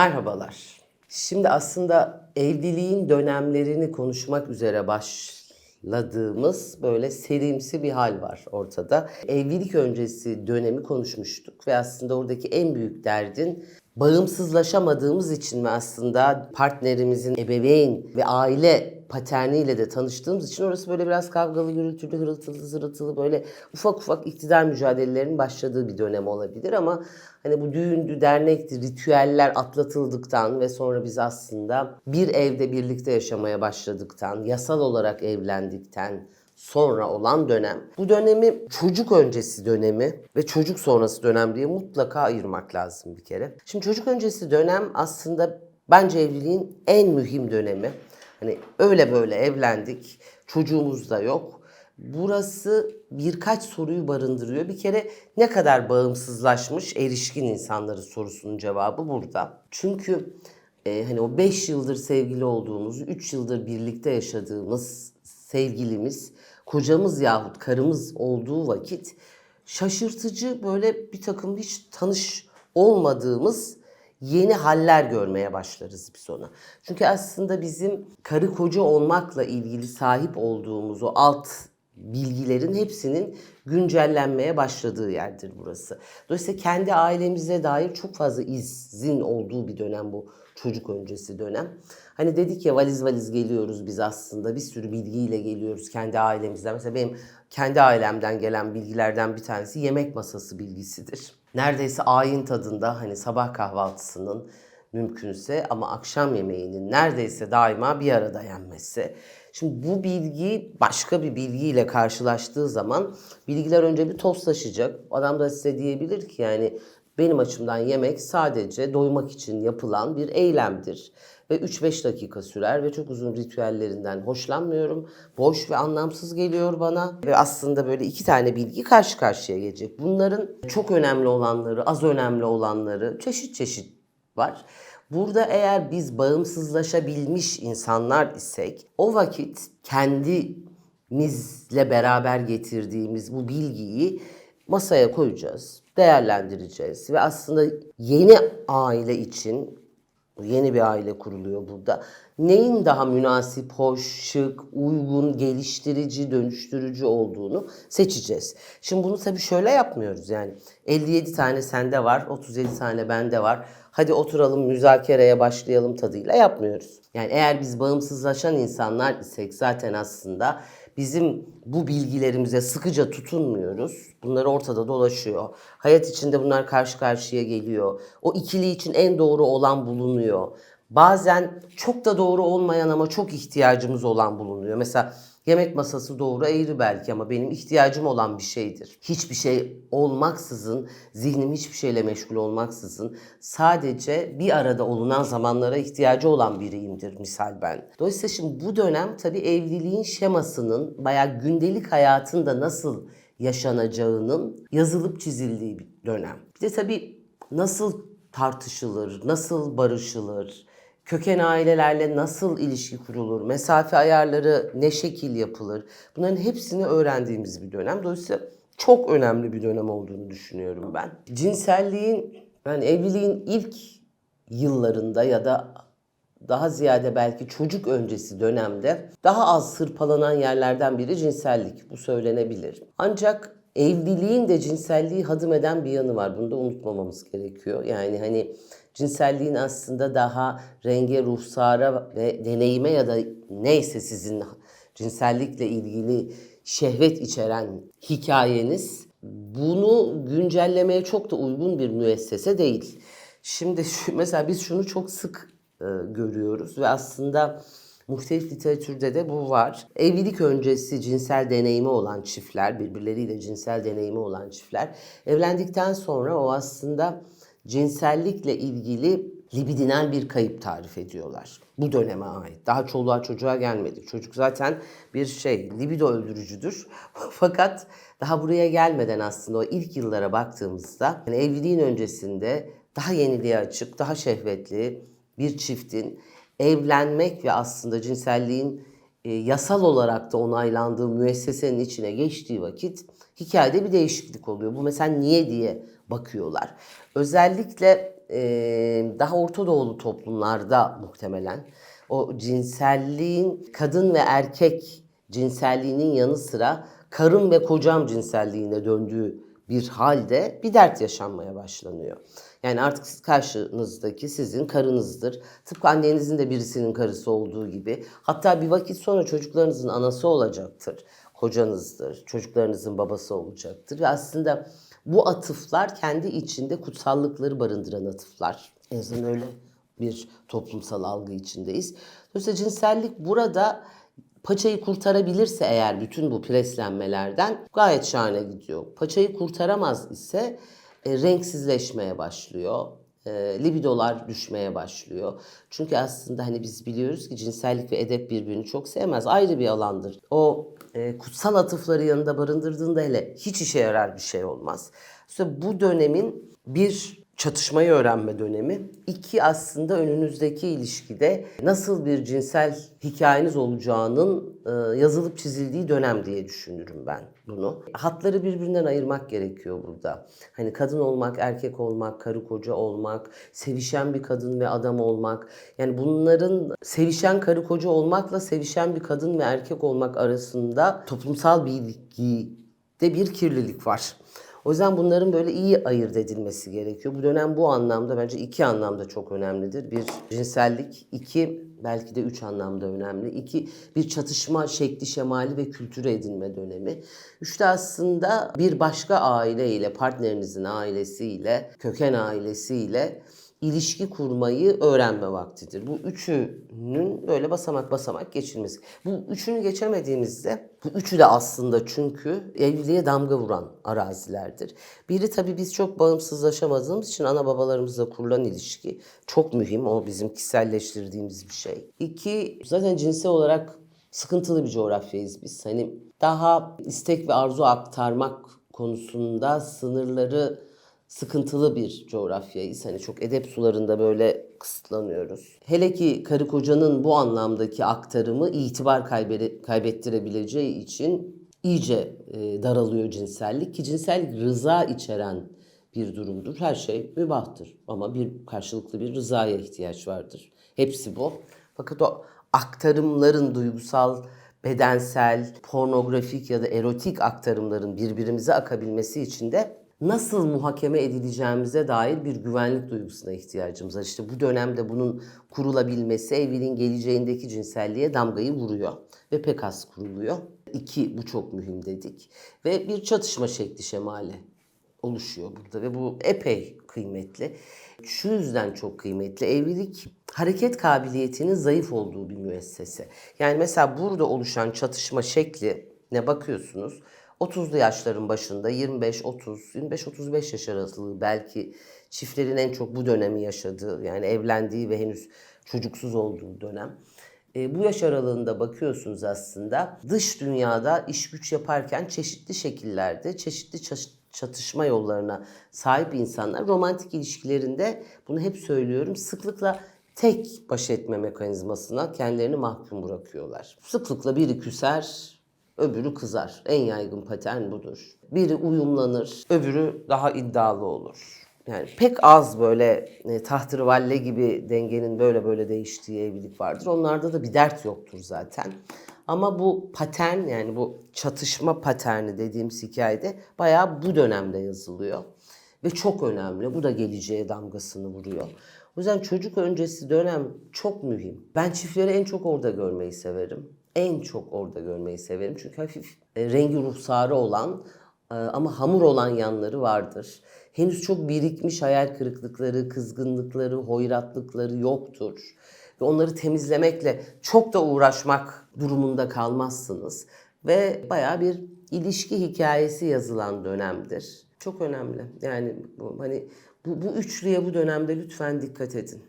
Merhabalar. Şimdi aslında evliliğin dönemlerini konuşmak üzere başladığımız böyle serimsi bir hal var ortada. Evlilik öncesi dönemi konuşmuştuk ve aslında oradaki en büyük derdin bağımsızlaşamadığımız için ve aslında partnerimizin ebeveyn ve aile paterniyle de tanıştığımız için orası böyle biraz kavgalı, gürültülü, hırıltılı, zırıltılı böyle ufak ufak iktidar mücadelelerinin başladığı bir dönem olabilir ama hani bu düğündü, dernekti, ritüeller atlatıldıktan ve sonra biz aslında bir evde birlikte yaşamaya başladıktan, yasal olarak evlendikten sonra olan dönem. Bu dönemi çocuk öncesi dönemi ve çocuk sonrası dönem diye mutlaka ayırmak lazım bir kere. Şimdi çocuk öncesi dönem aslında bence evliliğin en mühim dönemi. Hani öyle böyle evlendik, çocuğumuz da yok. Burası birkaç soruyu barındırıyor. Bir kere ne kadar bağımsızlaşmış erişkin insanları sorusunun cevabı burada. Çünkü e, hani o 5 yıldır sevgili olduğumuz, 3 yıldır birlikte yaşadığımız sevgilimiz, kocamız yahut karımız olduğu vakit şaşırtıcı böyle bir takım hiç tanış olmadığımız yeni haller görmeye başlarız biz ona. Çünkü aslında bizim karı koca olmakla ilgili sahip olduğumuz o alt bilgilerin hepsinin güncellenmeye başladığı yerdir burası. Dolayısıyla kendi ailemize dair çok fazla izin olduğu bir dönem bu çocuk öncesi dönem. Hani dedik ya valiz valiz geliyoruz biz aslında bir sürü bilgiyle geliyoruz kendi ailemizden. Mesela benim kendi ailemden gelen bilgilerden bir tanesi yemek masası bilgisidir. Neredeyse ayin tadında hani sabah kahvaltısının mümkünse ama akşam yemeğinin neredeyse daima bir arada yenmesi. Şimdi bu bilgi başka bir bilgiyle karşılaştığı zaman bilgiler önce bir tozlaşacak. Adam da size diyebilir ki yani benim açımdan yemek sadece doymak için yapılan bir eylemdir. Ve 3-5 dakika sürer ve çok uzun ritüellerinden hoşlanmıyorum. Boş ve anlamsız geliyor bana. Ve aslında böyle iki tane bilgi karşı karşıya gelecek. Bunların çok önemli olanları, az önemli olanları çeşit çeşit var. Burada eğer biz bağımsızlaşabilmiş insanlar isek o vakit kendimizle beraber getirdiğimiz bu bilgiyi masaya koyacağız, değerlendireceğiz ve aslında yeni aile için yeni bir aile kuruluyor burada. Neyin daha münasip, hoş, şık, uygun, geliştirici, dönüştürücü olduğunu seçeceğiz. Şimdi bunu tabii şöyle yapmıyoruz yani. 57 tane sende var, 37 tane bende var. Hadi oturalım müzakereye başlayalım tadıyla yapmıyoruz. Yani eğer biz bağımsızlaşan insanlar isek zaten aslında bizim bu bilgilerimize sıkıca tutunmuyoruz. Bunlar ortada dolaşıyor. Hayat içinde bunlar karşı karşıya geliyor. O ikili için en doğru olan bulunuyor. Bazen çok da doğru olmayan ama çok ihtiyacımız olan bulunuyor. Mesela yemek masası doğru eğri belki ama benim ihtiyacım olan bir şeydir. Hiçbir şey olmaksızın, zihnim hiçbir şeyle meşgul olmaksızın sadece bir arada olunan zamanlara ihtiyacı olan biriyimdir misal ben. Dolayısıyla şimdi bu dönem tabii evliliğin şemasının bayağı gündelik hayatında nasıl yaşanacağının yazılıp çizildiği bir dönem. Bir de tabii nasıl tartışılır, nasıl barışılır, köken ailelerle nasıl ilişki kurulur, mesafe ayarları ne şekil yapılır bunların hepsini öğrendiğimiz bir dönem. Dolayısıyla çok önemli bir dönem olduğunu düşünüyorum ben. Cinselliğin, yani evliliğin ilk yıllarında ya da daha ziyade belki çocuk öncesi dönemde daha az sırpalanan yerlerden biri cinsellik. Bu söylenebilir. Ancak evliliğin de cinselliği hadım eden bir yanı var. Bunu da unutmamamız gerekiyor. Yani hani cinselliğin aslında daha renge, ruhsara ve deneyime ya da neyse sizin cinsellikle ilgili şehvet içeren hikayeniz bunu güncellemeye çok da uygun bir müessese değil. Şimdi şu, mesela biz şunu çok sık e, görüyoruz ve aslında muhtelif literatürde de bu var. Evlilik öncesi cinsel deneyimi olan çiftler, birbirleriyle cinsel deneyimi olan çiftler evlendikten sonra o aslında cinsellikle ilgili libidinal bir kayıp tarif ediyorlar. Bu döneme ait. Daha çoluğa çocuğa gelmedi. Çocuk zaten bir şey, libido öldürücüdür. Fakat daha buraya gelmeden aslında o ilk yıllara baktığımızda yani evliliğin öncesinde daha yeniliğe açık, daha şehvetli bir çiftin evlenmek ve aslında cinselliğin e, yasal olarak da onaylandığı müessesenin içine geçtiği vakit hikayede bir değişiklik oluyor. Bu mesela niye diye bakıyorlar. Özellikle e, daha Orta Doğulu toplumlarda muhtemelen o cinselliğin kadın ve erkek cinselliğinin yanı sıra karım ve kocam cinselliğine döndüğü bir halde bir dert yaşanmaya başlanıyor. Yani artık siz karşınızdaki sizin karınızdır. Tıpkı annenizin de birisinin karısı olduğu gibi. Hatta bir vakit sonra çocuklarınızın anası olacaktır. Kocanızdır, çocuklarınızın babası olacaktır. Ve aslında bu atıflar kendi içinde kutsallıkları barındıran atıflar. En azından öyle bir toplumsal algı içindeyiz. Dolayısıyla cinsellik burada paçayı kurtarabilirse eğer bütün bu preslenmelerden gayet şahane gidiyor. Paçayı kurtaramaz ise e, renksizleşmeye başlıyor. E, libidolar düşmeye başlıyor. Çünkü aslında hani biz biliyoruz ki cinsellik ve edep birbirini çok sevmez. Ayrı bir alandır. O e, kutsal atıfları yanında barındırdığında hele hiç işe yarar bir şey olmaz. İşte bu dönemin bir çatışmayı öğrenme dönemi. İki aslında önünüzdeki ilişkide nasıl bir cinsel hikayeniz olacağının e, yazılıp çizildiği dönem diye düşünürüm ben bunu. Hatları birbirinden ayırmak gerekiyor burada. Hani kadın olmak, erkek olmak, karı koca olmak, sevişen bir kadın ve adam olmak. Yani bunların sevişen karı koca olmakla sevişen bir kadın ve erkek olmak arasında toplumsal bilgide bir kirlilik var. O yüzden bunların böyle iyi ayırt edilmesi gerekiyor. Bu dönem bu anlamda bence iki anlamda çok önemlidir. Bir cinsellik, iki belki de üç anlamda önemli. İki bir çatışma şekli, şemali ve kültürü edinme dönemi. Üçte aslında bir başka aileyle, partnerinizin ailesiyle, köken ailesiyle ilişki kurmayı öğrenme vaktidir. Bu üçünün böyle basamak basamak geçilmesi. Bu üçünü geçemediğimizde, bu üçü de aslında çünkü evliliğe damga vuran arazilerdir. Biri tabii biz çok bağımsızlaşamadığımız için ana babalarımızla kurulan ilişki çok mühim. O bizim kişiselleştirdiğimiz bir şey. İki, zaten cinsel olarak sıkıntılı bir coğrafyayız biz. Hani daha istek ve arzu aktarmak konusunda sınırları sıkıntılı bir coğrafyayız. Hani çok edep sularında böyle kısıtlanıyoruz. Hele ki karı kocanın bu anlamdaki aktarımı itibar kaybere- kaybettirebileceği için iyice e, daralıyor cinsellik ki cinsellik rıza içeren bir durumdur. Her şey mübahtır ama bir karşılıklı bir rızaya ihtiyaç vardır. Hepsi bu. Fakat o aktarımların duygusal, bedensel, pornografik ya da erotik aktarımların birbirimize akabilmesi için de nasıl muhakeme edileceğimize dair bir güvenlik duygusuna ihtiyacımız var. İşte bu dönemde bunun kurulabilmesi evliliğin geleceğindeki cinselliğe damgayı vuruyor ve az kuruluyor. İki, bu çok mühim dedik. Ve bir çatışma şekli şemali oluşuyor burada ve bu epey kıymetli. Şu yüzden çok kıymetli. Evlilik hareket kabiliyetinin zayıf olduğu bir müessese. Yani mesela burada oluşan çatışma şekli ne bakıyorsunuz? 30'lu yaşların başında 25 30 25 35 yaş aralığı belki çiftlerin en çok bu dönemi yaşadığı yani evlendiği ve henüz çocuksuz olduğu dönem. E, bu yaş aralığında bakıyorsunuz aslında dış dünyada iş güç yaparken çeşitli şekillerde, çeşitli çatışma yollarına sahip insanlar romantik ilişkilerinde bunu hep söylüyorum sıklıkla tek baş etme mekanizmasına kendilerini mahkum bırakıyorlar. Sıklıkla biri küser, öbürü kızar. En yaygın patern budur. Biri uyumlanır, öbürü daha iddialı olur. Yani pek az böyle e, tahtırvalle gibi dengenin böyle böyle değiştiği evlilik vardır. Onlarda da bir dert yoktur zaten. Ama bu patern yani bu çatışma paterni dediğimiz hikayede bayağı bu dönemde yazılıyor. Ve çok önemli. Bu da geleceğe damgasını vuruyor. O yüzden çocuk öncesi dönem çok mühim. Ben çiftleri en çok orada görmeyi severim. En çok orada görmeyi severim. Çünkü hafif e, rengi ruhsarı olan e, ama hamur olan yanları vardır. Henüz çok birikmiş hayal kırıklıkları, kızgınlıkları, hoyratlıkları yoktur. Ve onları temizlemekle çok da uğraşmak durumunda kalmazsınız. Ve bayağı bir ilişki hikayesi yazılan dönemdir. Çok önemli. Yani bu, hani bu, bu üçlüye bu dönemde lütfen dikkat edin.